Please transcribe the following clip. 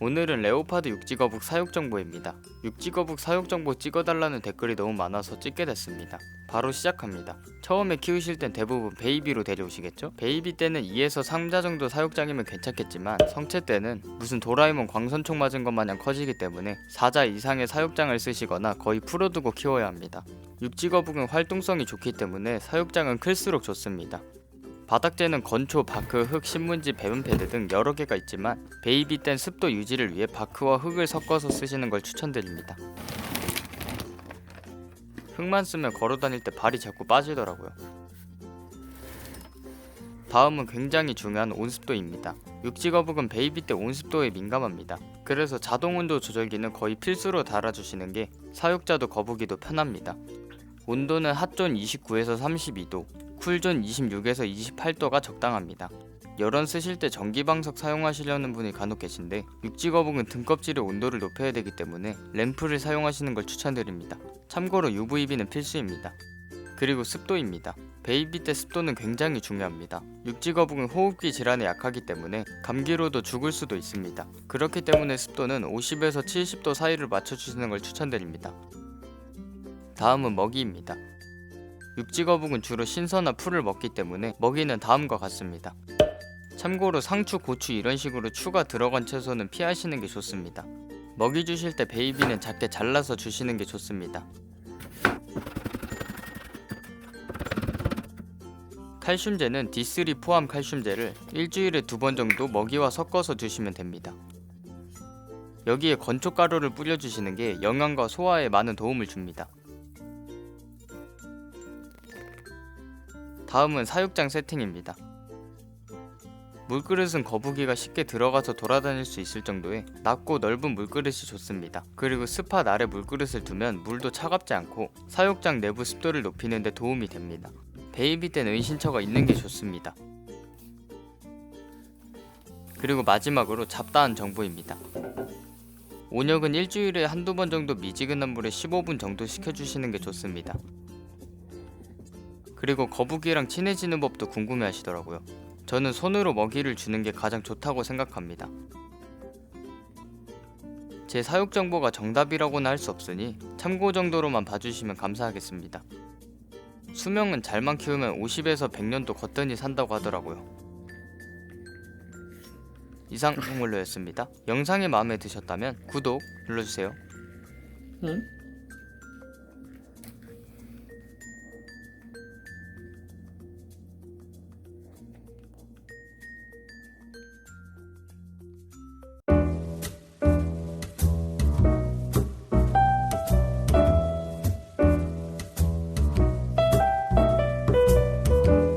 오늘은 레오파드 육지거북 사육 정보입니다. 육지거북 사육 정보 찍어달라는 댓글이 너무 많아서 찍게 됐습니다. 바로 시작합니다. 처음에 키우실 땐 대부분 베이비로 데려오시겠죠? 베이비 때는 2에서 3자 정도 사육장이면 괜찮겠지만 성체 때는 무슨 도라에몽 광선총 맞은 것 마냥 커지기 때문에 4자 이상의 사육장을 쓰시거나 거의 풀어두고 키워야 합니다. 육지거북은 활동성이 좋기 때문에 사육장은 클수록 좋습니다. 바닥재는 건초, 바크, 흙, 신문지, 배분 패드 등 여러 개가 있지만 베이비 땐 습도 유지를 위해 바크와 흙을 섞어서 쓰시는 걸 추천드립니다. 흙만 쓰면 걸어 다닐 때 발이 자꾸 빠지더라고요. 다음은 굉장히 중요한 온습도입니다. 육지거북은 베이비 때 온습도에 민감합니다. 그래서 자동 온도 조절기는 거의 필수로 달아주시는 게 사육자도 거북이도 편합니다. 온도는 핫존 29에서 32도, 쿨존 26에서 28도가 적당합니다. 열원 쓰실 때 전기방석 사용하시려는 분이 간혹 계신데 육지거북은 등껍질의 온도를 높여야 되기 때문에 램프를 사용하시는 걸 추천드립니다. 참고로 UVB는 필수입니다. 그리고 습도입니다. 베이비 때 습도는 굉장히 중요합니다. 육지거북은 호흡기 질환에 약하기 때문에 감기로도 죽을 수도 있습니다. 그렇기 때문에 습도는 50에서 70도 사이를 맞춰주시는 걸 추천드립니다. 다음은 먹이입니다. 육지거북은 주로 신선한 풀을 먹기 때문에 먹이는 다음과 같습니다. 참고로 상추, 고추 이런 식으로 추가 들어간 채소는 피하시는 게 좋습니다. 먹이 주실 때 베이비는 작게 잘라서 주시는 게 좋습니다. 칼슘제는 D3 포함 칼슘제를 일주일에 두 번 정도 먹이와 섞어서 주시면 됩니다. 여기에 건초가루를 뿌려주시는 게 영양과 소화에 많은 도움을 줍니다. 다음은 사육장 세팅입니다. 물그릇은 거북이가 쉽게 들어가서 돌아다닐 수 있을 정도의 낮고 넓은 물그릇이 좋습니다. 그리고 스팟 아래 물그릇을 두면 물도 차갑지 않고 사육장 내부 습도를 높이는 데 도움이 됩니다. 베이비 땐 은신처가 있는 게 좋습니다. 그리고 마지막으로 잡다한 정보입니다. 온역은 일주일에 한두 번 정도 미지근한 물에 15분 정도 식혀주시는 게 좋습니다. 그리고 거북이랑 친해지는 법도 궁금해 하시더라고요. 저는 손으로 먹이를 주는 게 가장 좋다고 생각합니다. 제 사육 정보가 정답이라고는 할 수 없으니 참고 정도로만 봐주시면 감사하겠습니다. 수명은 잘만 키우면 50에서 100년도 거뜬히 산다고 하더라고요. 이상 홍물로였습니다. 영상이 마음에 드셨다면 구독 눌러주세요. 응?